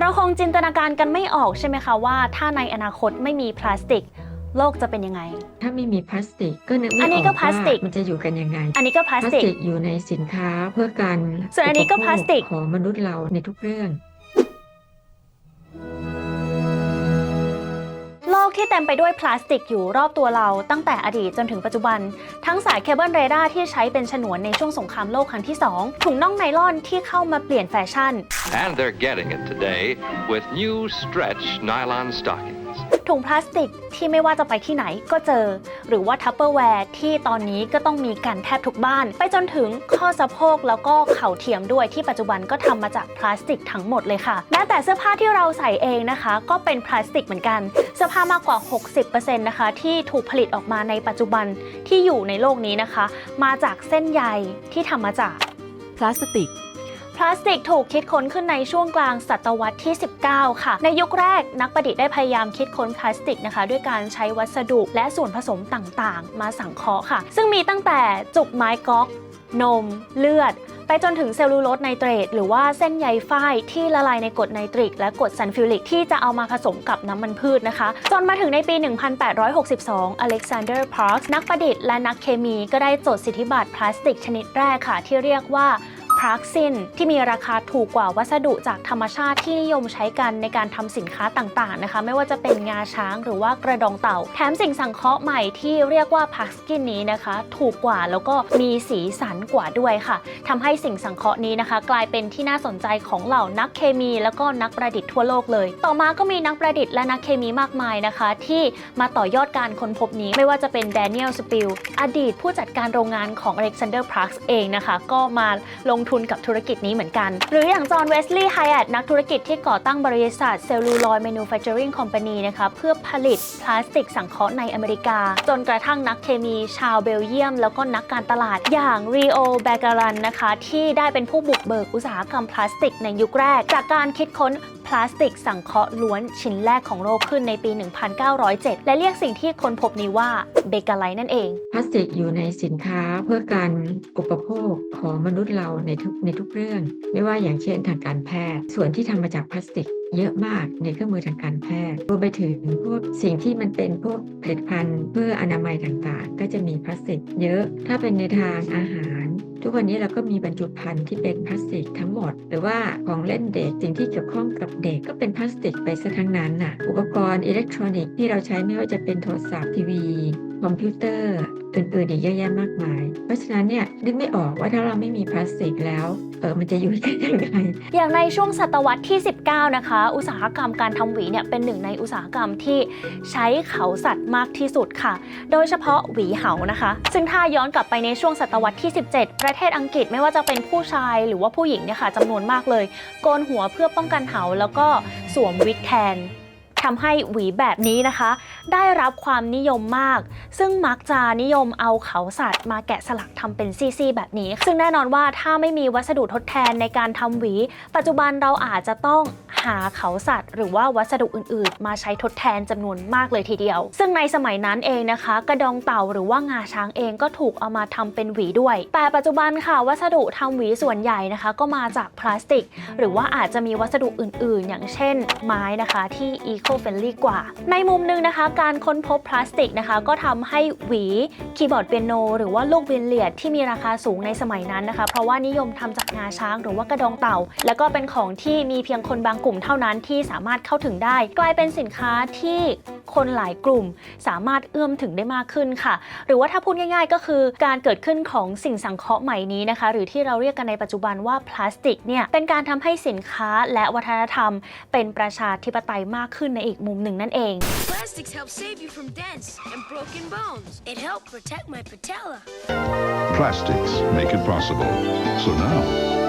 เราคงจินตนาการกันไม่ออกใช่ไหมคะว่า ถ้าในอนาคตไม่มีพลาสติก โลกจะเป็นยังไง ถ้าไม่มีพลาสติกก็นึกไม่อันนี้อก็อกพลาสติกว่ามันจะอยู่กันยังไง อันนี้ก็พลาพสลาสติกติกอยู่ในสินค้าเพื่อการส่วนอันนี้ก็อุปโภคพลาสติกของมนุษย์เราในทุกเรื่อง กที่เต็มไปด้วยพลาสติกอยู่รอบตัวเราตั้งแต่อดีตจนถึงปัจจุบัน ทั้งสายเคเบิลเรดาร์ที่ใช้เป็นฉนวนในช่วงสงครามโลกครั้งที่ 2 ถุงน่องไนลอนที่เข้ามาเปลี่ยนแฟชั่น And they're getting it today with new stretch nylon stockings. ถุงพลาสติกที่ไม่ว่าจะไปที่ไหนก็เจอ หรือว่าทัพเปอร์แวร์ที่ตอนนี้ก็ต้องมีกันแทบทุกบ้าน ไปจนถึงข้อสะโพกแล้วก็เข่าเทียมด้วยที่ปัจจุบันก็ทำมาจากพลาสติกทั้งหมดเลยค่ะแม้แต่เสื้อผ้าที่เราใส่เองนะคะ ก็เป็นพลาสติกเหมือนกันเสื้อผ้ามากกว่า 60%นะคะที่ถูกผลิตออกมาในปัจจุบันที่อยู่ในโลกนี้นะคะ มาจากเส้นใยที่ทำมาจากพลาสติก ลาสติกถูกคิดค้นขึ้นในช่วงกลางศตวรรษที่ 19 ค่ะ ในยุคแรกนักประดิษฐ์ได้พยายามคิดค้นพลาสติกนะคะ ด้วยการใช้วัสดุและส่วนผสมต่างๆ มาสังเคราะห์ค่ะ ซึ่งมีตั้งแต่จุกไม้ก๊อก นม เลือดไปจนถึงเซลลูโลสไนเตรตหรือว่าเส้นใยฝ้ายที่ละลายในกรดไนตริก และกรดซัลฟิวริกที่จะเอามาผสมกับน้ำมันพืชนะคะ จนมาถึงในปี 1862 อเล็กซานเดอร์พาร์คนักประดิษฐ์และนักเคมีก็ได้จดสิทธิบัตรพลาสติกชนิดแรกค่ะ ที่เรียกว่า พรักซินที่มีราคาถูกกว่าวัสดุจากธรรมชาติที่นิยมใช้กันในการทำสินค้าต่างๆนะคะ ไม่ว่าจะเป็นงาช้างหรือว่ากระดองเต่า แถมสิ่งสังเคราะห์ใหม่ที่เรียกว่าพักสกินนี้นะคะ ถูกกว่าแล้วก็มีสีสันกว่าด้วยค่ะทำให้สิ่งสังเคราะห์นี้นะคะ กลายเป็นที่น่าสนใจของเหล่านักเคมี แล้วก็นักประดิษฐ์ทั่วโลกเลย ต่อมาก็มีนักประดิษฐ์และนักเคมีมากมายนะคะ ที่มาต่อยอดการค้นพบนี้ไม่ว่าจะเป็นแดเนียลสปิลอดีตผู้จัดการโรงงานของอเล็กซานเดอร์พรักเองนะคะ ก็มาลงทุนกับธุรกิจนี้เหมือนกัน หรืออย่างจอห์นเวสลีย์ไฮแอดนักธุรกิจที่ก่อตั้งบริษัทเซลลูลอยด์แมนูแฟคเจอริงคอมพานีนะคะเพื่อผลิตพลาสติกสังเคราะห์ในอเมริกา จนกระทั่งนักเคมีชาวเบลเยียม แล้วก็นักการตลาดอย่างรีโอแบการันนะคะที่ได้เป็นผู้บุกเบิกอุตสาหกรรมพลาสติกในยุคแรก จากการคิดค้น พลาสติกสังเคราะห์ล้วนชิ้นแรกของโลกขึ้นในปี 1907 และเรียกสิ่งที่ค้นพบนี้ว่าเบกไลนั่นเอง พลาสติกอยู่ในสินค้าเพื่อการอุปโภคของมนุษย์เราในทุกในทุกเรื่อง ไม่ว่าอย่างเช่นทางการแพทย์ ส่วนที่ทำมาจากพลาสติกเยอะมากในเครื่องมือทางการแพทย์รวมไปถึงพวกสิ่งที่มันเป็นพวกผลิตภัณฑ์เพื่ออนามัยต่างๆ ก็จะมีพลาสติกเยอะ ถ้าเป็นในทางอาหาร ทุกวันนี้เราก็มีบรรจุภัณฑ์ที่เป็นพลาสติกทั้งหมด หรือว่าของเล่นเด็กสิ่งที่เกี่ยวข้องกับเด็กก็เป็นพลาสติกไปซะทั้งนั้นน่ะอุปกรณ์อิเล็กทรอนิกส์ที่เราใช้ไม่ว่าจะเป็นโทรศัพท์ทีวีคอมพิวเตอร์อื่นๆอีกเยอะแยะมากมาย เพราะฉะนั้นเนี่ยนึกไม่ออกว่าถ้าเราไม่มีพลาสติกแล้ว เออมันจะอยู่ยังไง อย่างในช่วงศตวรรษที่ 19 นะคะ อุตสาหกรรมการทำหวีเนี่ยเป็นหนึ่งในอุตสาหกรรมที่ใช้เขาสัตว์มากที่สุดค่ะ โดยเฉพาะหวีเหานะคะ ซึ่งถ้าย้อนกลับไปในช่วงศตวรรษที่ 17 ประเทศอังกฤษไม่ว่าจะเป็นผู้ชายหรือว่าผู้หญิงเนี่ยค่ะจำนวนมากเลย โกนหัวเพื่อป้องกันเหาแล้วก็สวมวิกแทน ทำให้หวีแบบนี้นะคะ ได้รับความนิยมมาก ซึ่งมักจะนิยมเอาเขาสัตว์มาแกะสลักทำเป็นซี่ๆแบบนี้ ซึ่งแน่นอนว่าถ้าไม่มีวัสดุทดแทนในการทำหวี ปัจจุบันเราอาจจะต้องหาเขาสัตว์ หรือว่าวัสดุอื่นๆ มาใช้ทดแทนจำนวนมากเลยทีเดียว ซึ่งในสมัยนั้นเองนะคะ กระดองเต่าหรือว่างาช้างเองก็ถูกเอามาทำเป็นหวีด้วย แต่ปัจจุบันค่ะ วัสดุทำหวีส่วนใหญ่นะคะ ก็มาจากพลาสติก หรือว่าอาจจะมีวัสดุอื่นๆ อย่างเช่น ไม้นะคะที่อี eco friendly กว่า ในมุมหนึงนะคะ การค้นพบพลาสติกนะคะ ก็ทำให้หวีคีย์บอร์ดเปียโน หรือว่าลูกบิลเลียดที่มีราคาสูงในสมัยนั้นนะคะ เพราะว่านิยมทำจากงาช้างหรือว่ากระดองเต่า แล้วก็เป็นของที่มีเพียงคนบางกลุ่มเท่านั้นที่สามารถเข้าถึงได้ กลายเป็นสินค้าที่ คนหลายกลุ่ม สามารถเอื้อมถึงได้มากขึ้นค่ะ หรือว่าถ้าพูดง่าย ๆ ก็คือการเกิดขึ้นของสิ่งสังเคราะห์ใหม่นี้นะคะ หรือที่เราเรียกกันในปัจจุบันว่าพลาสติกเนี่ยเป็นการทำให้สินค้าและวัฒนธรรม เป็นประชาธิปไตยมากขึ้นในอีกมุมหนึ่งนั่นเอง Plastics help save you from dents and broken bones. It helped protect my patella. Plastics make it possible. So now,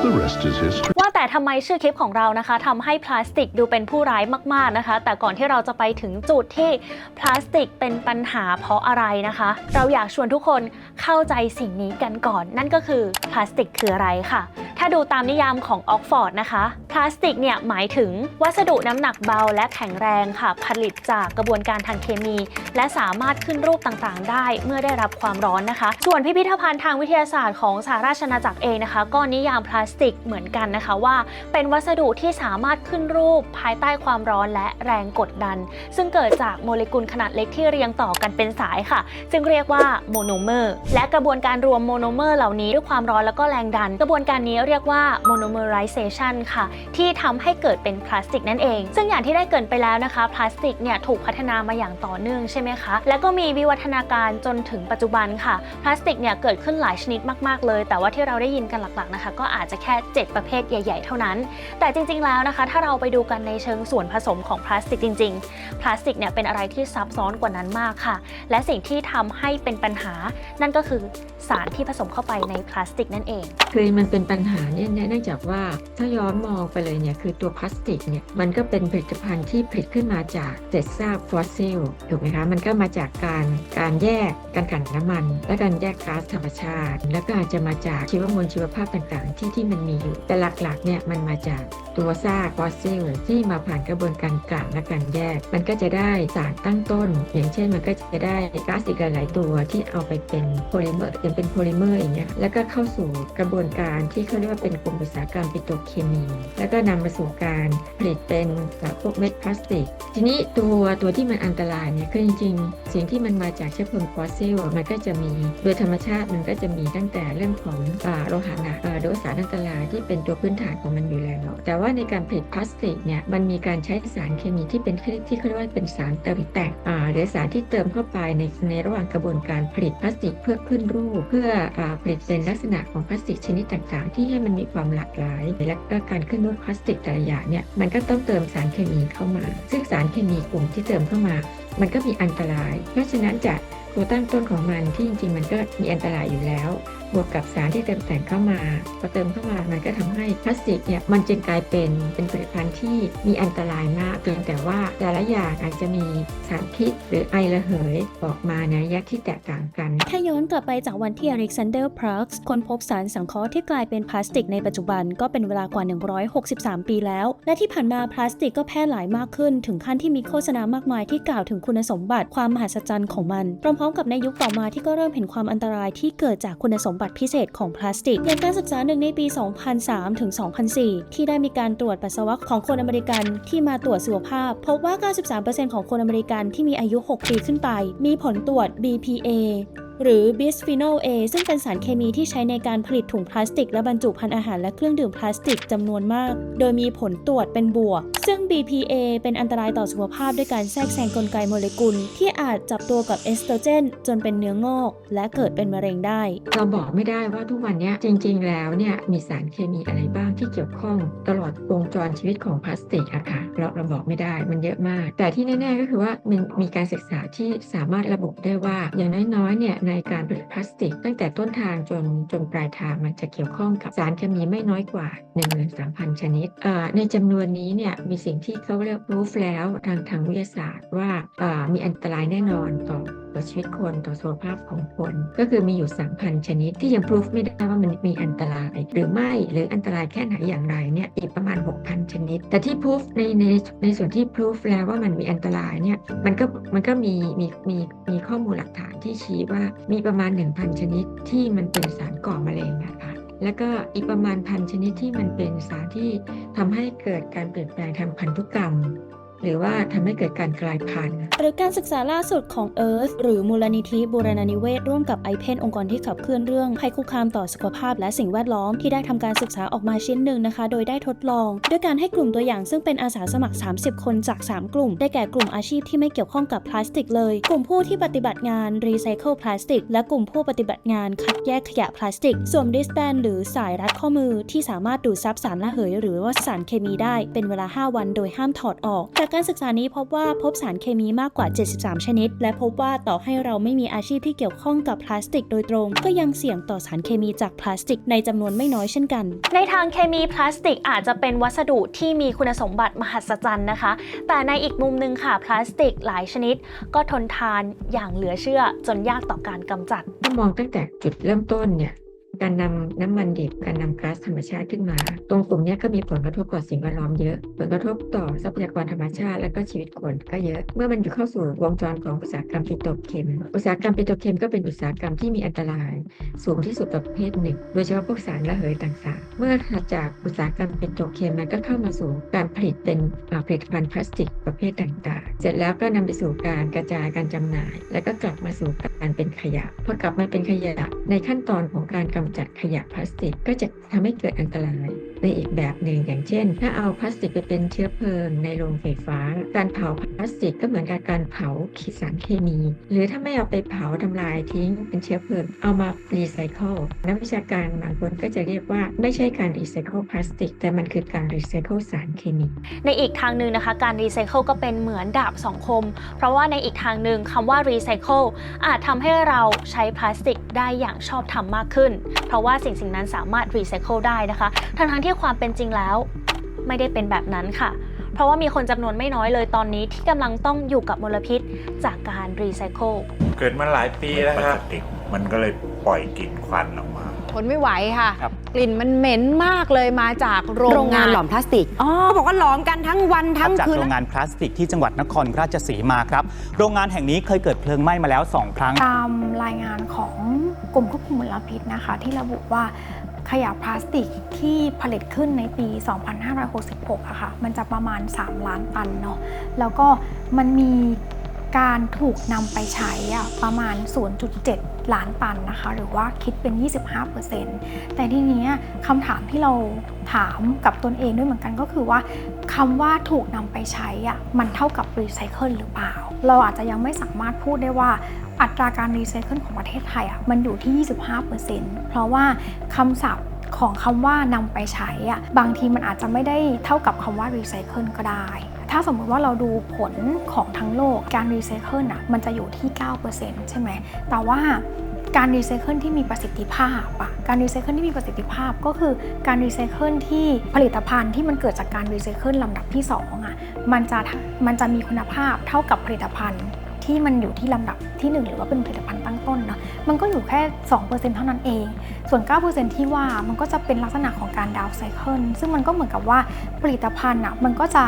the rest is history. ว่าแต่ทำไมชื่อคลิปของเรานะคะทำให้พลาสติกดูเป็นผู้ร้ายมากๆนะคะ แต่ก่อนที่เราจะไปถึงจุดที่พลาสติกเป็นปัญหาเพราะอะไรนะคะ เราอยากชวนทุกคนเข้าใจสิ่งนี้กันก่อน นั่นก็คือพลาสติกคืออะไรค่ะ ถ้าดูตามนิยามของออกฟอร์ดนะคะ พลาสติกเนี่ยหมายถึงวัสดุน้ำหนักเบาและแข็งแรงค่ะ ผลิตจากกระบวนการทางเคมี และสามารถขึ้นรูปต่างๆ ได้เมื่อได้รับความร้อนนะคะ ส่วนพิพิธภัณฑ์ทางวิทยาศาสตร์ของสหราชอาณาจักรเองนะคะ ก็นิยามพลาสติกเหมือนกันนะคะว่าว่าเป็นวัสดุที่สามารถขึ้นรูปภายใต้ความร้อนและแรงกดดัน ซึ่งเกิดจากโมเลกุลขนาดเล็กที่เรียงต่อกันเป็นสายค่ะ จึงเรียกว่าโมโนเมอร์ และกระบวนการรวมโมโนเมอร์เหล่านี้ด้วยความร้อนแล้วก็แรงดัน กระบวนการนี้เรียกว่าโมโนเมอไรเซชันค่ะ ที่ทำให้เกิดเป็นพลาสติกนั่นเอง ซึ่งอย่างที่ได้เกินไปแล้วนะคะ พลาสติกเนี่ยถูกพัฒนามาอย่างต่อเนื่องใช่ไหมคะ และก็มีวิวัฒนาการจนถึงปัจจุบันค่ะ พลาสติกเนี่ยเกิดขึ้นหลายชนิดมาก ๆ เลย แต่ว่าที่เราได้ยินกันหลักๆนะคะ ก็อาจจะแค่ 7 ประเภทใหญ่ ๆ เท่านั้น แต่จริง ๆ แล้วนะคะ ถ้าเราไปดูกันในเชิงส่วนผสมของพลาสติกจริง ๆ พลาสติกเนี่ยเเป็นอะไรที่ซับซ้อนกว่านั้นมากค่ะ และสิ่งที่ทำให้เป็นปัญหา นั่นก็คือสารที่ผสมเข้าไปในพลาสติกนั่นเอง คือมันเป็นปัญหาเนี่ยเนื่องจากว่าถ้าย้อนมองไปเลยเนี่ยคือตัวพลาสติกเนี่ยมันก็เป็นผลิตภัณฑ์ที่ผลิตขึ้นมาจากเศษซากฟอสซิลถูกไหมคะมันก็มาจากการการแยกการกันน้ำมัน และการแยกก๊าซธรรมชาติ แล้วก็อาจจะมาจากชีวมวลชีวภาพต่างๆ ที่ที่มันมีอยู่แต่หลักๆเนี่ยมันมาจากตัวซากฟอสซิลที่มาผ่านกระบวนการกลั่นและการแยก มันก็จะได้สารตั้งต้น อย่างเช่นมันก็จะได้ก๊าซอีกหลาย ๆ ตัวที่เอาไปเป็นโพลิเมอร์ยังเป็นโพลิเมอร์อย่างเงี้ยแล้วก็เข้าสู่กระบวนการที่เขาเรียกว่าเป็นกลุ่มอุตสาหกรรมปิโตรเคมี แล้วก็นำมาสู่การผลิตเป็นพวกเม็ดพลาสติก ทีนี้ตัวตัวที่มันอันตรายเนี่ยคือจริง ๆ สิ่งที่มันมาจากเชื้อเพลิงฟอสซิลมันก็จะมีโดยธรรมชาติมันก็จะมีตั้งแต่เรื่องของอโลหะหนักโดยสารอันตรายที่เป็นตัวพื้นฐานของมันอยู่แล้วแต่ว่าในการผลิตพลาสติกเนี่ยมันมีการใช้สารเคมีที่เป็นที่เขาเรียกว่าเป็นสารเติมแต่งหรือสารที่เติมเข้าไปในในระหว่างกระบวนการผลิตพลาสติกเพื่อขึ้นรูป เพื่อผลิตเป็นลักษณะของพลาสติกชนิดต่างๆ ที่ให้มันมีความหลากหลาย และก็การขึ้นรูปพลาสติกแต่ละอย่างเนี่ยมันก็ต้องเติมสารเคมีเข้ามา ซึ่งสารเคมีกลุ่มที่เติมเข้ามา มันก็มีอันตราย เพราะฉะนั้นจากตัวตั้งต้นของมันที่จริงๆ มันก็มีอันตรายอยู่แล้ว บวกกับสารที่เติมแต่งเข้ามาพอเติมเข้ามามันก็ทำให้พลาสติกเนี่ยมันจึงกลายเป็นเป็นผลิตภัณฑ์ที่มีอันตรายมากเพียงแต่ว่าแต่ละอย่างอาจจะมีสารพิษหรือไอระเหยออกมาในระยะที่แตกต่างกัน ถ้าย้อนกลับไปจากวันที่อเล็กซานเดอร์พรักส์ค้นพบสารสังเคราะห์ที่กลายเป็นพลาสติกในปัจจุบันก็เป็นเวลากว่า 163 ปีแล้ว และที่ผ่านมาพลาสติกก็แพร่หลายมากขึ้น ถึงขั้นที่มีโฆษณามากมายที่กล่าวถึงคุณสมบัติความมหัศจรรย์ของมันพร้อมๆกับในยุคต่อมาที่ก็เริ่มเห็นความอันตรายที่เกิดจากคุณสมบัติพิเศษของพลาสติก อย่างการศึกษาหนึ่งในปี 2003 ถึง 2004 ที่ได้มีการตรวจปัสสาวะของคนอเมริกันที่มาตรวจสุขภาพ พบว่า 93%ของคนอเมริกันที่มีอายุ 6 ปีขึ้นไป มีผลตรวจ BPA หรือบิสฟีนอล A ซึ่งเป็นสารเคมีที่ใช้ในการผลิตถุงพลาสติก และบรรจุภัณฑ์อาหารและเครื่องดื่มพลาสติกจำนวนมาก โดยมีผลตรวจเป็นบวก ซึ่ง BPA เป็นอันตรายต่อสุขภาพด้วยการแทรกแซงกลไกโมเลกุล ที่อาจจับตัวกับเอสโตรเจน จนเป็นเนื้องอก และเกิดเป็นมะเร็งได้ เราบอกไม่ได้ว่าทุกวันนี้จริง ๆ แล้วเนี่ยมีสารเคมีอะไรบ้างที่เกี่ยวข้องตลอดวงจรชีวิตของพลาสติกอะค่ะเราเราบอกไม่ได้มันเยอะมาก แต่ที่แน่ ๆ ก็คือว่ามันมีการศึกษาที่สามารถระบุได้ว่าอย่างน้อยๆเนี่ยในในการผลิตพลาสติก ตั้งแต่ต้นทางจนจนปลายทางมันจะเกี่ยวข้องกับสารเคมีไม่น้อยกว่า 13,000 ชนิด ในจำนวนนี้เนี่ยมีสิ่งที่เขาเรียกรู้แล้วทางทางวิทยาศาสตร์ว่ามีอันตรายแน่นอนต่อ ต่อชีวิตคนต่อสุขภาพของคน ก็คือมีอยู่ 3,000 ชนิด ที่ยังพิสูจไม่ได้ว่ามันมีอันตราย หรือไม่หรืออันตรายแค่ไหนอย่างไรเนี่ยอีกประมาณ 6,000 ชนิด แต่ที่พิสูจในในในส่วนที่พิสูจแล้วว่ามันมีอันตรายเนี่ยมันก็มันก็มีมีมีมีข้อมูลหลักฐานที่ชี้ว่ามีประมาณ 1,000 ชนิดที่มันเป็นสารก่อมะเร็งนะคะแล้วก็อีกประมาณพันชนิดที่มันเป็นสารที่ทำให้เกิดการเปลี่ยนแปลงทางพันธุกรรม หรือว่าทำให้เกิดการกลายพันธุ์ หรือการศึกษาล่าสุดของ Earth หรือมูลนิธิบูรณานิเวศร่วมกับ i p e n องค์กรที่ขับเคลื่อนเรื่องภัยคุกคามต่อสุขภาพ และสิ่งแวดล้อมที่ได้ทำการศึกษาออกมาชิ้นหนึ่งนะคะ โดยได้ทดลอง ด้วยการให้กลุ่มตัวอย่างซึ่งเป็นอาสาสมัคร 30 คนจาก 3 กลุ่ม ได้แก่กลุ่มอาชีพที่ไม่เกี่ยวข้องกับพลาสติกเลย กลุ่มผู้ที่ปฏิบัติงานรีไซเคิลพลาสติก และกลุ่มผู้ปฏิบัติงานคัดแยกขยะพลาสติกสวมดิสแบนหรือสายรัดข้อมือที่สามารถดูดซับสารระเหย หรือว่าสารเคมีได้เป็นเวลา 5 วันโดยห้ามถอดออกจากการศึกษานี้พบว่าพบสารเคมีมากกว่า 73 ชนิด และพบว่าต่อให้เราไม่มีอาชีพที่เกี่ยวข้องกับพลาสติกโดยตรง ก็ยังเสี่ยงต่อสารเคมีจากพลาสติกในจำนวนไม่น้อยเช่นกัน ในทางเคมีพลาสติกอาจจะเป็นวัสดุที่มีคุณสมบัติมหัศจรรย์นะคะ แต่ในอีกมุมหนึ่งค่ะพลาสติกหลายชนิด ก็ทนทานอย่างเหลือเชื่อจนยากต่อการกำจัดถ้ามองตั้งแต่จุดเริ่มต้นเนี่ย การนำน้ำมันดิบการนำก๊าซธรรมชาติขึ้นมา ตรงกลุ่มนี้ก็มีผลกระทบต่อสิ่งแวดล้อมเยอะ ผลกระทบต่อทรัพยากรธรรมชาติและก็ชีวิตคนก็เยอะ เมื่อมันอยู่เข้าสู่วงจรของอุตสาหกรรมปิโตรเคม อุตสาหกรรมปิโตรเคมก็เป็นอุตสาหกรรมที่มีอันตราย สูงที่สุดประเภทหนึ่ง โดยเฉพาะพวกสารระเหยต่างๆ เมื่อถัดจากอุตสาหกรรมปิโตรเคมมันก็เข้ามาสู่การผลิตเป็นผลิตภัณฑ์พลาสติกประเภทต่างๆ เสร็จแล้วก็นำไปสู่การกระจายการจำหน่าย แล้วก็กลับมาสู่การเป็นขยะ พอกลับมาเป็นขยะในขั้นตอนของการกำจัดขยะพลาสติก ก็จะทำให้เกิดอันตรายในอีกแบบหนึ่งอย่างเช่น ถ้าเอาพลาสติกไปเป็นเชื้อเพลิงในโรงไฟฟ้า การเผาพลาสติกก็เหมือนกับการเผาขีสารเคมี หรือถ้าไม่เอาไปเผาทำลายทิ้งเป็นเชื้อเพลิง เอามารีไซเคิลนักวิชาการบางคนก็จะเรียกว่าไม่ใช่การรีไซเคิลพลาสติก แต่มันคือการรีไซเคิลสารเคมีในอีกทางหนึ่งนะคะการรีไซเคิลก็เป็นเหมือนดาบสองคม เพราะว่าในอีกทางหนึ่งคำว่ารีไซเคิลอาจทำให้เราใช้พลาสติกได้อย่างชอบธรรมมากขึ้นเพราะว่าสิ่งสิ่งนั้นสามารถรีไซเคิลได้นะคะ ทั้งทั้งๆที่ความเป็นจริงแล้วไม่ได้เป็นแบบนั้นค่ะ เพราะว่ามีคนจำนวนไม่น้อยเลยตอนนี้ที่กำลังต้องอยู่กับมลพิษจากการรีไซเคิลเกิดมาหลายปีแล้วครับติกมันก็เลยปล่อยกลิ่นควันออกมา ทนไม่ไหวค่ะ ครับกลิ่นมันเหม็นมากเลยมาจากโรโรงงงางานนหลอมพลาสติก อ๋อบอกว่าหลอมกันทั้งวันทั้งจากคืน โรงงานพลาสติกที่จังหวัดนครราชสีมาครับ โรงงานแห่งนี้เคยเกิดเพลิงไหม้มาแล้ว 2 ครั้ง ตามรายงานของกรมควบคุมมลพิษนะคะ ที่ระบุว่าขยะพลาสติกที่ผลิตขึ้นในปี 2566อะค่ะ มันจะประมาณ 3 ล้านตันเนาะ แล้วก็มันมี การถูกนำไปใช้อะประมาณ 0.7 ล้านตันนะคะ หรือว่าคิดเป็น 25%แต่ทีนี้คำถามที่เราถามกับตนเองด้วยเหมือนกันก็คือว่าคำว่าถูกนำไปใช้อะมันเท่ากับรีไซเคิลหรือเปล่า เราอาจจะยังไม่สามารถพูดได้ว่าอัตราการรีไซเคิลของประเทศไทยอะมันอยู่ที่ 25%เพราะว่าคำศัพท์ของคำว่านำไปใช้อะบางทีมันอาจจะไม่ได้เท่ากับคำว่ารีไซเคิลก็ได้ ถ้าสมมุติว่าเราดูผลของทั้งโลกการรีไซเคิลอะมันจะอยู่ที่ 9%ใช่ไหม แต่ว่าการรีไซเคิลที่มีประสิทธิภาพอะการรีไซเคิลที่มีประสิทธิภาพก็คือการรีไซเคิลที่ผลิตภัณฑ์ที่มันเกิดจากการรีไซเคิลลำดับที่สองอะมันจะมันจะมีคุณภาพเท่ากับผลิตภัณฑ์ที่มันอยู่ที่ลำดับที่ 1 หรือว่าเป็นผลิตภัณฑ์ตั้งต้นเนาะมันก็อยู่แค่ 2%เท่านั้นเอง ส่วน 9%ที่ว่ามันก็จะเป็นลักษณะของการดาวไซเคิลซึ่งมันก็เหมือนกับว่าผลิตภัณฑ์อะมันก็จะ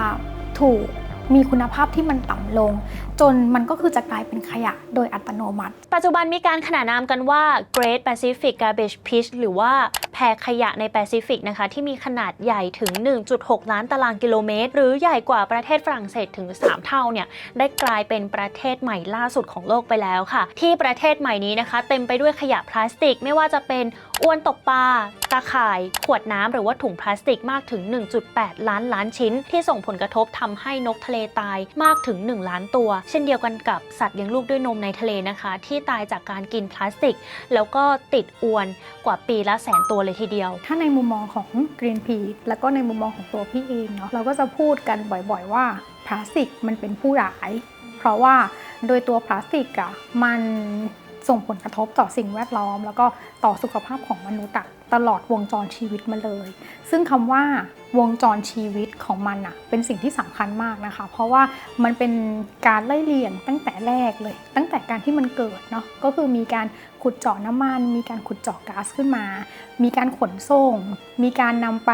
ถูกมีคุณภาพที่มันต่ำลง จนมันก็คือจะกลายเป็นขยะโดยอัตโนมัติ ปัจจุบันมีการขนานนามกันว่า Great Pacific Garbage Pitch หรือว่า แพรขยะในแปซิฟิกนะคะที่มีขนาดใหญ่ถึง 1.6 ล้านตารางกิโลเมตร หรือใหญ่กว่าประเทศฝรั่งเศสถึง 3 เท่าเนี่ยได้กลายเป็นประเทศใหม่ล่าสุดของโลกไปแล้วค่ะ ที่ประเทศใหม่นี้นะคะ เต็มไปด้วยขยะพลาสติก ไม่ว่าจะเป็นอวนตกปลาตาข่าย ขวดน้ำหรือว่าถุงพลาสติกมากถึง 1.8 ล้านล้านชิ้น ที่ส่งผลกระทบทำให้นกทะเลตายมากถึง 1 ล้านตัว เช่นเดียวกันกับสัตว์เลี้ยงลูกด้วยนมในทะเลนะคะ ที่ตายจากการกินพลาสติก แล้วก็ติดอวนกว่าปีละแสนตัวเลยทีเดียว ถ้าในมุมมองของ Greenpeace แล้วก็ในมุมมองของตัวพี่เองเนาะเราก็จะพูดกันบ่อยๆว่าพลาสติกมันเป็นผู้ร้าย เพราะว่าโดยตัวพลาสติกอะมันส่งผลกระทบต่อสิ่งแวดล้อม แล้วก็ต่อสุขภาพของมนุษย์ตลอดวงจรชีวิตมาเลย ซึ่งคำว่าวงจรชีวิตของมันอะเป็นสิ่งที่สำคัญมากนะคะ เพราะว่ามันเป็นการไล่เลียงตั้งแต่แรกเลย ตั้งแต่การที่มันเกิดเนาะก็คือมีการ ขุดเจาะน้ำมัน มีการขุดเจาะก๊าซขึ้นมา มีการขนส่ง มีการนำไป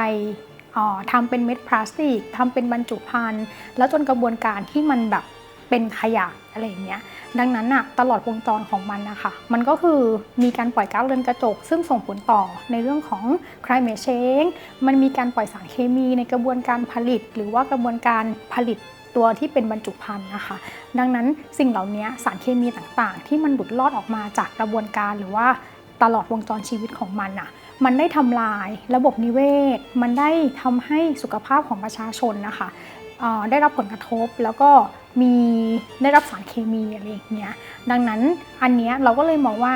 ออทำเป็นเม็ดพลาสติกทำเป็นบรรจุภัณฑ์แล้วจนกระบวนการที่มันแบบเป็นขยะอะไรอย่างเงี้ย ดังนั้นอะตลอดวงจรของมันนะคะมันก็คือมีการปล่อยก๊าซเรือนกระจก ซึ่งส่งผลต่อในเรื่องของ climate change มันมีการปล่อยสารเคมีในกระบวนการผลิต หรือว่ากระบวนการผลิต ตัวที่เป็นบรรจุภัณฑ์นะคะ ดังนั้นสิ่งเหล่านี้สารเคมีต่างๆ ที่มันหลุดลอดออกมาจากกระบวนการหรือว่าตลอดวงจรชีวิตของมันอะมันได้ทำลายระบบนิเวศ มันได้ทำให้สุขภาพของประชาชนนะคะได้รับผลกระทบแล้วก็มีได้รับสารเคมีอะไรอย่างเงี้ยดังนั้นอันเนี้ยเราก็เลยมองว่า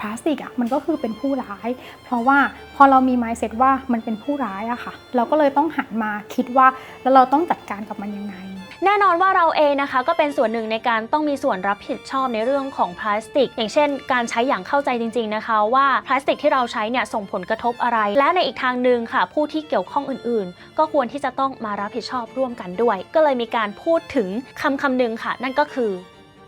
พลาสติกอะมันก็คือเป็นผู้ร้าย เพราะว่าพอเรามี mindset ว่ามันเป็นผู้ร้ายอะค่ะ เราก็เลยต้องหันมาคิดว่าแล้วเราต้องจัดการกับมันยังไงแน่นอนว่าเราเองนะคะก็เป็นส่วนหนึ่งในการต้องมีส่วนรับผิดชอบในเรื่องของพลาสติก อย่างเช่น การใช้อย่างเข้าใจจริง ๆนะคะ ว่าพลาสติกที่เราใช้เนี่ยส่งผลกระทบอะไร และในอีกทางหนึ่งค่ะ ผู้ที่เกี่ยวข้องอื่นๆ ก็ควรที่จะต้องมารับผิดชอบร่วมกันด้วย ก็เลยมีการพูดถึงคำคำหนึ่งค่ะ นั่นก็คือ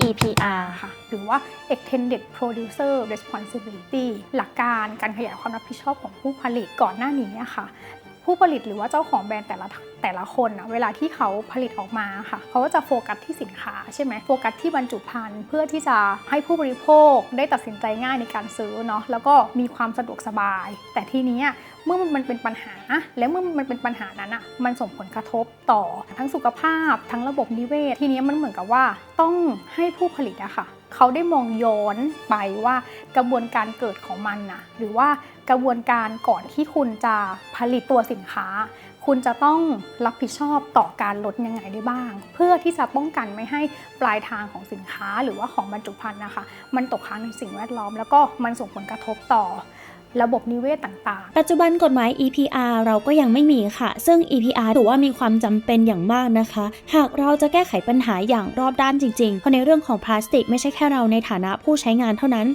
EPR ค่ะ หรือว่า extended producer responsibility หลักการการขยายความรับผิดชอบของผู้ผลิตก่อนหน้านี้ค่ะผู้ผลิตหรือว่าเจ้าของแบรนด์แต่ละแต่ละคนอะเวลาที่เขาผลิตออกมาค่ะ เขาก็จะโฟกัสที่สินค้าใช่ไหมโฟกัสที่บรรจุภัณฑ์เพื่อที่จะให้ผู้บริโภคได้ตัดสินใจง่ายในการซื้อเนาะแล้วก็มีความสะดวกสบาย แต่ทีนี้ เมื่อมันเป็นปัญหา และเมื่อมันเป็นปัญหานั้นอะมันส่งผลกระทบต่อทั้งสุขภาพ ทั้งระบบนิเวศ ทีนี้มันเหมือนกับว่าต้องให้ผู้ผลิตอะค่ะเขาได้มองย้อนไปว่ากระบวนการเกิดของมันนะหรือว่ากระบวนการก่อนที่คุณจะผลิตตัวสินค้า คุณจะต้องรับผิดชอบต่อการลดยังไงได้บ้าง เพื่อที่จะป้องกันไม่ให้ปลายทางของสินค้าหรือว่าของบรรจุภัณฑ์นะคะ มันตกค้างในสิ่งแวดล้อม แล้วก็มันส่งผลกระทบต่อ ระบบนิเวศต่างๆ ปัจจุบันกฎหมาย EPR เราก็ยังไม่มีค่ะ ซึ่ง EPR ถือว่ามีความจำเป็นอย่างมากนะคะ หากเราจะแก้ไขปัญหาอย่างรอบด้านจริงๆ เพราะในเรื่องของพลาสติกไม่ใช่แค่เราในฐานะผู้ใช้งานเท่านั้น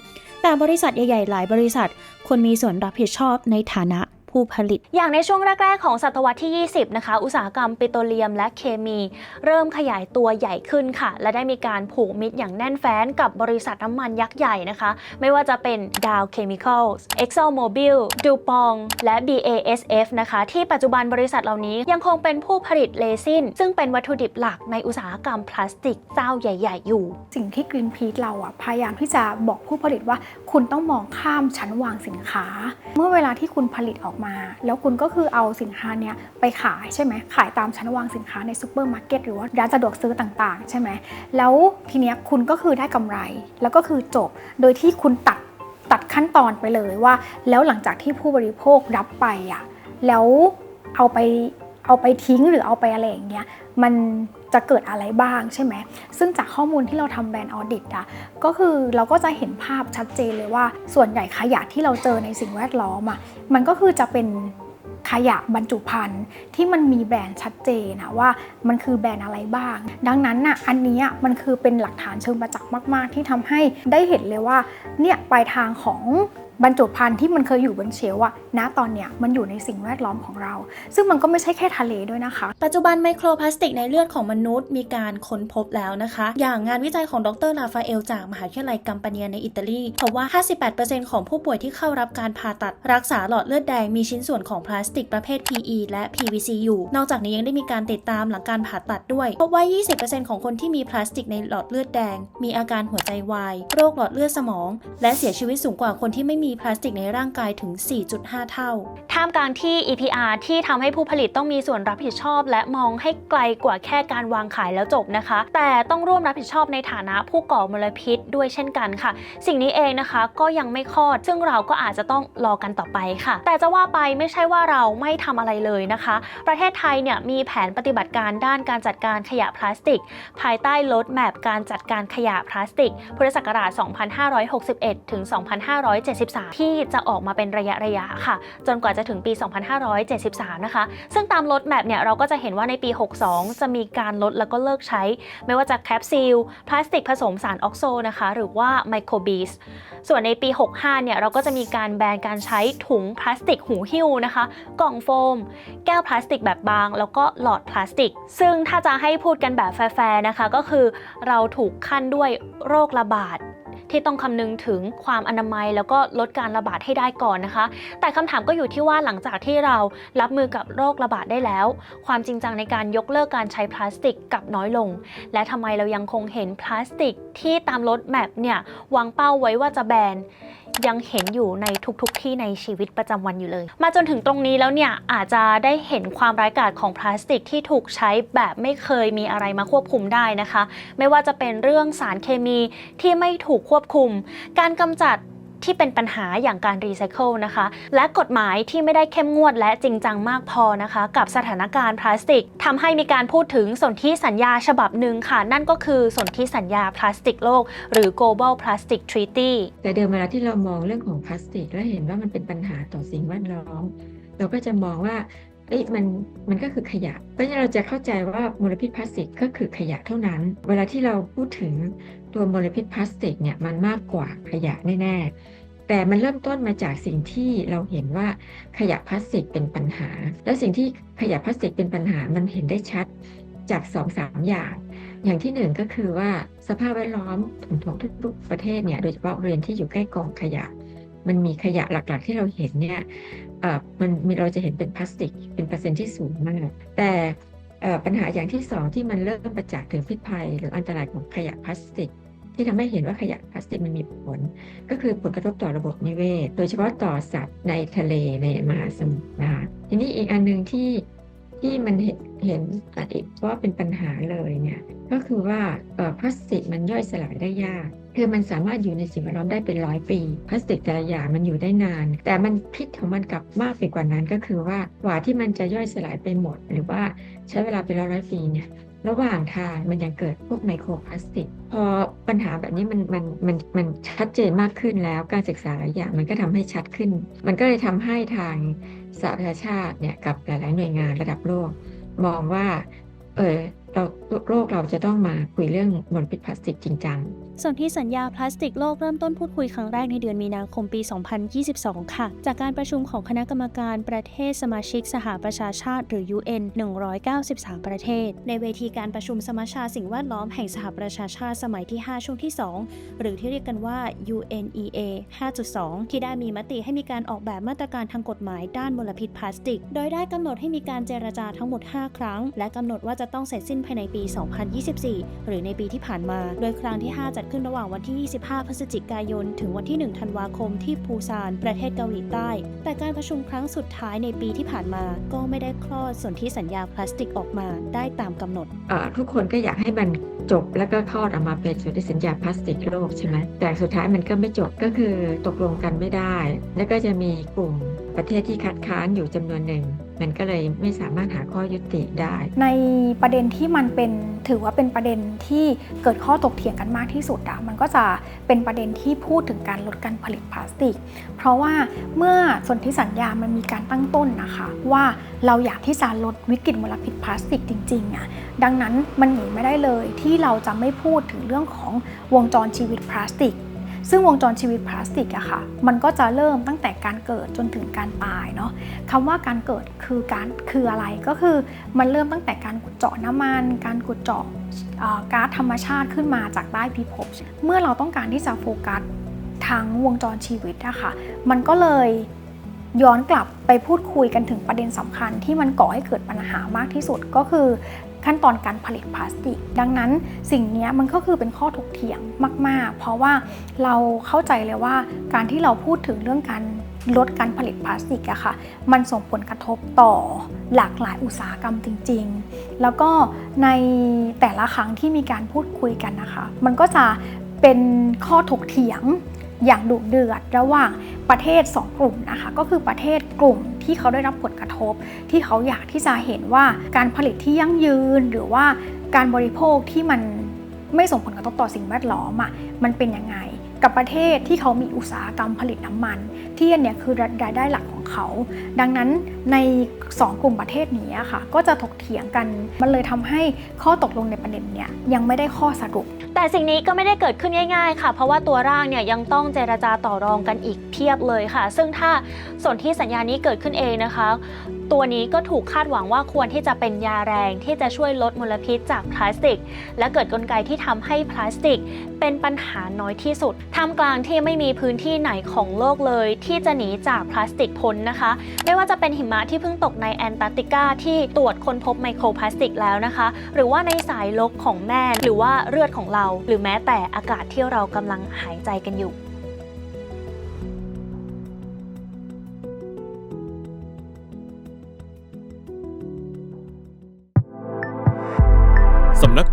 แต่บริษัทใหญ่ๆ หลายบริษัทควรมีส่วนรับผิดชอบในฐานะ ผู้ผลิต อย่างในช่วงแรก ๆ ของศตวรรษที่ 20 นะคะ อุตสาหกรรมปิโตรเลียมและเคมี เริ่มขยายตัวใหญ่ขึ้นค่ะ และได้มีการผูกมิตรอย่างแน่นแฟ้นกับบริษัทน้ำมันยักษ์ใหญ่นะคะ ไม่ว่าจะเป็น Dow Chemicals ExxonMobil DuPont และ BASF นะคะ ที่ปัจจุบันบริษัทเหล่านี้ยังคงเป็นผู้ผลิตเรซินซึ่งเป็นวัตถุดิบหลักในอุตสาหกรรมพลาสติกเจ้าใหญ่ ๆ อยู่ สิ่งที่ Greenpeace เราอะพยายามที่จะบอกผู้ผลิตว่าคุณต้องมองข้ามชั้นวางสินค้า เมื่อเวลาที่คุณผลิตออกมา แล้วคุณก็คือเอาสินค้าเนี้ยไปขายใช่ไหมขายตามชั้นวางสินค้าในซูเปอร์มาร์เก็ตหรือว่าร้านสะดวกซื้อต่างๆ ใช่ไหมแล้วทีเนี้ยคุณก็คือได้กำไร แล้วก็คือจบโดยที่คุณตัดตัดขั้นตอนไปเลยว่า แล้วหลังจากที่ผู้บริโภครับไปอะแล้วเอาไป เอาไปทิ้งหรือเอาไปอะไรอย่างเงี้ยมันจะเกิดอะไรบ้างใช่ไหมซึ่งจากข้อมูลที่เราทำแบรนด์ออดิตอะก็คือเราก็จะเห็นภาพชัดเจนเลยว่า ส่วนใหญ่ขยะที่เราเจอในสิ่งแวดล้อมอะมันก็คือจะเป็นขยะบรรจุภัณฑ์ที่มันมีแบรนด์ชัดเจนนะว่ามันคือแบรนด์อะไรบ้าง ดังนั้นน่ะอันนี้มันคือเป็นหลักฐานเชิงประจักษ์มาก ๆ ที่ทำให้ได้เห็นเลยว่าเนี่ยปลายทางของ บรรจุภัณฑ์ที่มันเคยอยู่บนเชลฟ์อะณตอนเนี้ยมันอยู่ในสิ่งแวดล้อมของเรา ซึ่งมันก็ไม่ใช่แค่ทะเลด้วยนะคะ ปัจจุบันไมโครพลาสติกในเลือดของมนุษย์มีการค้นพบแล้วนะคะ อย่างงานวิจัยของดรลาฟาเอลจากมหาวิทยาลัยกัมปาเนียในอิตาลีพบว่า 58%ของผู้ป่วยที่เข้ารับการผ่าตัด รักษาหลอดเลือดแดงมีชิ้นส่วนของพลาสติกประเภท PE และ PVC อยู่ นอกจากนี้ยังได้มีการติดตามหลังการผ่าตัดด้วยพบว่า 20%ของคนที่มีพลาสติกในหลอดเลือดแดง มีอาการหัวใจวาย โรคหลอดเลือดสมอง และเสียชีวิตสูงกว่าคนที่ไม่มีีพลาสติกในร่างกายถึง 4.5 เท่า ท่ามกลางที่ EPR ที่ทำให้ผู้ผลิตต้องมีส่วนรับผิดชอบ และมองให้ไกลกว่าแค่การวางขายแล้วจบนะคะ แต่ต้องร่วมรับผิดชอบในฐานะผู้ก่อมลพิษด้วยเช่นกันค่ะ สิ่งนี้เองนะคะก็ยังไม่คลอด ซึ่งเราก็อาจจะต้องรอกันต่อไปค่ะ แต่จะว่าไปไม่ใช่ว่าเราไม่ทำอะไรเลยนะคะ ประเทศไทยเนี่ยมีแผนปฏิบัติการด้านการจัดการขยะพลาสติก ภายใต้ลดแมปการจัดการขยะพลาสติกพุทธศักราช 2561 ถึง 2573ที่จะออกมาเป็นระยะระยะค่ะ จนกว่าจะถึงปี 2573 นะคะ ซึ่งตามลดแมปเนี่ยเราก็จะเห็นว่าในปี 62 จะมีการลดแล้วก็เลิกใช้ ไม่ว่าจะแคปซิลพลาสติกผสมสารออกโซนะคะ หรือว่าไมโครบีสส่วนในปี 65 เนี่ยเราก็จะมีการแบนการใช้ถุงพลาสติกหูหิ้วนะคะ กล่องโฟม แก้วพลาสติกแบบบาง แล้วก็หลอดพลาสติก ซึ่งถ้าจะให้พูดกันแบบแฟร์ๆนะคะ ก็คือเราถูกขั้นด้วยโรคระบาด ที่ต้องคำนึงถึงความอนามัย แล้วก็ลดการระบาดให้ได้ก่อนนะคะ แต่คำถามก็อยู่ที่ว่าหลังจากที่เรารับมือกับโรคระบาดได้แล้ว ความจริงจังในการยกเลิกการใช้พลาสติกกับน้อยลง และทำไมเรายังคงเห็นพลาสติกที่ตามรถแมพเนี่ยวางเป้าไว้ว่าจะแบน ยังเห็นอยู่ในทุกๆที่ในชีวิตประจำวันอยู่เลย มาจนถึงตรงนี้แล้วเนี่ยอาจจะได้เห็นความร้ายกาจของพลาสติกที่ถูกใช้แบบไม่เคยมีอะไรมาควบคุมได้นะคะ ไม่ว่าจะเป็นเรื่องสารเคมีที่ไม่ถูกควบคุม การกำจัด ที่เป็นปัญหาอย่างการรีไซเคิลนะคะ และกฎหมายที่ไม่ได้เข้มงวดและจริงจังมากพอนะคะ กับสถานการณ์พลาสติกทำให้มีการพูดถึงสนธิสัญญาฉบับหนึ่งค่ะ นั่นก็คือสนธิสัญญาพลาสติกโลก หรือ Global Plastic Treaty แต่เดิมเวลาที่เรามองเรื่องของพลาสติก แล้วเห็นว่ามันเป็นปัญหาต่อสิ่งแวดล้อมเราก็จะมองว่าเอ้ยมันมันก็คือขยะเพราะฉะนั้นเราจะเข้าใจว่ามลพิษพลาสติกก็คือขยะเท่านั้น เวลาที่เราพูดถึง ตัวมลพิษพลาสติกเนี่ยมันมากกว่าขยะแน่ๆ แต่มันเริ่มต้นมาจากสิ่งที่เราเห็นว่าขยะพลาสติกเป็นปัญหา และสิ่งที่ขยะพลาสติกเป็นปัญหามันเห็นได้ชัดจาก2อสามอย่าง อย่างที่หนึ่งก็คือว่าสภาพแวดล้อมของทุกๆประเทศเนี่ยโดยเฉพาะบริเวณที่อยู่ใกล้กองขยะ มันมีขยะหลักๆที่เราเห็นเนี่ยเออมันเราจะเห็นเป็นพลาสติก เป็นเปอร์เซ็นต์ที่สูงมาก แต่ปัญหาอย่างที่สองที่มันเริ่มประจักษ์ถึงพิษภัย หรืออันตรายของขยะพลาสติก ที่ทำให้เห็นว่าขยะพลาสติกมันมีผล ก็คือผลกระทบต่อระบบนิเวศ โดยเฉพาะต่อสัตว์ในทะเลในมหาสมุทรนะคะทีนี้อีกอันหนึ่งที่ที่มันเห็นเห็นอีกว่าเป็นปัญหาเลยเนี่ยก็คือว่าพลาสติกมันย่อยสลายได้ยากคือมันสามารถอยู่ในสิ่งแวดล้อมได้เป็นร้อยปีพลาสติกแต่ละอย่างมันอยู่ได้นาน แต่มันพิษของมันกลับมากไปกว่านั้นก็คือว่ากว่าที่มันจะย่อยสลายไปหมด หรือว่าใช้เวลาเป็นร้อยร้อยปีเนี่ย ระหว่างทางมันยังเกิดพวกไมโครพลาสติก พอปัญหาแบบนี้มันมันมันมันชัดเจนมากขึ้นแล้วการศึกษาหลายอย่างมันก็ทำให้ชัดขึ้น มันก็เลยทำให้ทางสหประชาชาติเนี่ยกับหลาย ๆ หน่วยงานระดับโลก มองว่าเออเราโลกเราจะต้องมาคุยเรื่องมลพิษพลาสติกจริงจัง ส่วนที่สัญญาพลาสติกโลกเริ่มต้นพูดคุยครั้งแรกในเดือนมีนาคมปี 2022 ค่ะ จากการประชุมของคณะกรรมการประเทศสมาชิกสหประชาชาติหรือ UN 193 ประเทศ ในเวทีการประชุมสมัชชาสิ่งแวดล้อมแห่งสหประชาชาติสมัยที่ 5 ช่วงที่ 2 หรือที่เรียกกันว่า UNEA 5.2 ที่ได้มีมติให้มีการออกแบบมาตรการทางกฎหมายด้านมลพิษพลาสติก โดยได้กำหนดให้มีการเจรจาทั้งหมด 5 ครั้ง และกำหนดว่าจะต้องเสร็จสิ้นภายในปี 2024 หรือในปีที่ผ่านมา โดยครั้งที่ 5 จัดขึ้นระหว่างวันที่ 25 พฤศจิกายน ถึงวันที่ 1 ธันวาคมที่ปูซาน ประเทศเกาหลีใต้ แต่การประชุมครั้งสุดท้ายในปีที่ผ่านมา ก็ไม่ได้คลอดสนธิสัญญาพลาสติกออกมาได้ตามกำหนดเอ่อทุกคนก็อยากให้มันจบแล้วก็คลอดออกมาเป็นสนธิสัญญาพลาสติกโลกใช่ไหมแต่สุดท้ายมันก็ไม่จบก็คือตกลงกันไม่ได้ แล้วก็จะมีกลุ่มประเทศที่คัดค้านอยู่จำนวนหนึ่งมันก็เลยไม่สามารถหาข้อยุติได้ ในประเด็นที่มันเป็น ถือว่าเป็นประเด็นที่เกิดข้อตกเถียงกันมากที่สุดอะมันก็จะเป็นประเด็นที่พูดถึงการลดการผลิตพลาสติก เพราะว่าเมื่อสนธิสัญญามันมีการตั้งต้นนะคะ ว่าเราอยากที่จะลดวิกฤตมลพิษพลาสติกจริงๆอะดังนั้นมันหนีไม่ได้เลยที่เราจะไม่พูดถึงเรื่องของวงจรชีวิตพลาสติก ซึ่งวงจรชีวิตพลาสติกอะค่ะ มันก็จะเริ่มตั้งแต่การเกิดจนถึงการตายเนาะคำว่าการเกิดคือการคืออะไรก็คือมันเริ่มตั้งแต่การขุดเจาะน้ำมัน การขุดเจาะก๊าซธรรมชาติขึ้นมาจากใต้พิภพเมื่อเราต้องการที่จะโฟกัสทั้งวงจรชีวิตอะค่ะ มันก็เลยย้อนกลับไปพูดคุยกันถึงประเด็นสำคัญที่มันก่อให้เกิดปัญหามากที่สุดก็คือ ขั้นตอนการผลิตพลาสติก ดังนั้นสิ่งนี้มันก็คือเป็นข้อถกเถียงมาก ๆ เพราะว่าเราเข้าใจเลยว่าการที่เราพูดถึงเรื่องการลดการผลิตพลาสติกอะค่ะ มันส่งผลกระทบต่อหลากหลายอุตสาหกรรมจริง ๆ แล้วก็ในแต่ละครั้งที่มีการพูดคุยกันนะคะ มันก็จะเป็นข้อถกเถียงอย่างดุเดือดระหว่างประเทศ 2 กลุ่มนะคะ ก็คือประเทศกลุ่ม ที่เขาได้รับผลกระทบ ที่เขาอยากที่จะเห็นว่าการผลิตที่ยั่งยืน หรือว่าการบริโภคที่มันไม่ส่งผลกระทบต่อสิ่งแวดล้อมอะมันเป็นยังไง กับประเทศที่เขามีอุตสาหกรรมผลิตน้ำมัน ที่อันเนี้ยคือรายได้หลักของเขา ดังนั้นใน 2 กลุ่มประเทศนี้ค่ะ ก็จะถกเถียงกันมันเลยทำให้ข้อตกลงในประเด็นเนี้ยยังไม่ได้ข้อสรุป แต่สิ่งนี้ก็ไม่ได้เกิดขึ้นง่าย ๆ ค่ะ เพราะว่าตัวร่างเนี่ยยังต้องเจรจาต่อรองกันอีกเพียบเลยค่ะ ซึ่งถ้าส่วนที่สัญญานี้เกิดขึ้นเองนะคะ ตัวนี้ก็ถูกคาดหวังว่าควรที่จะเป็นยาแรงที่จะช่วยลดมลพิษจากพลาสติก และเกิดกลไกที่ทำให้พลาสติก เป็นปัญหาน้อยที่สุดท่ามกลางที่ไม่มีพื้นที่ไหนของโลกเลย ที่จะหนีจากพลาสติกพ้นนะคะ ไม่ว่าจะเป็นหิมะที่เพิ่งตกในแอนตาร์กติกาที่ตรวจค้นพบไมโครพลาสติกแล้วนะคะ หรือว่าในสายลกของแม่หรือว่าเลือดของเรา หรือแม้แต่อากาศที่เรากำลังหายใจกันอยู่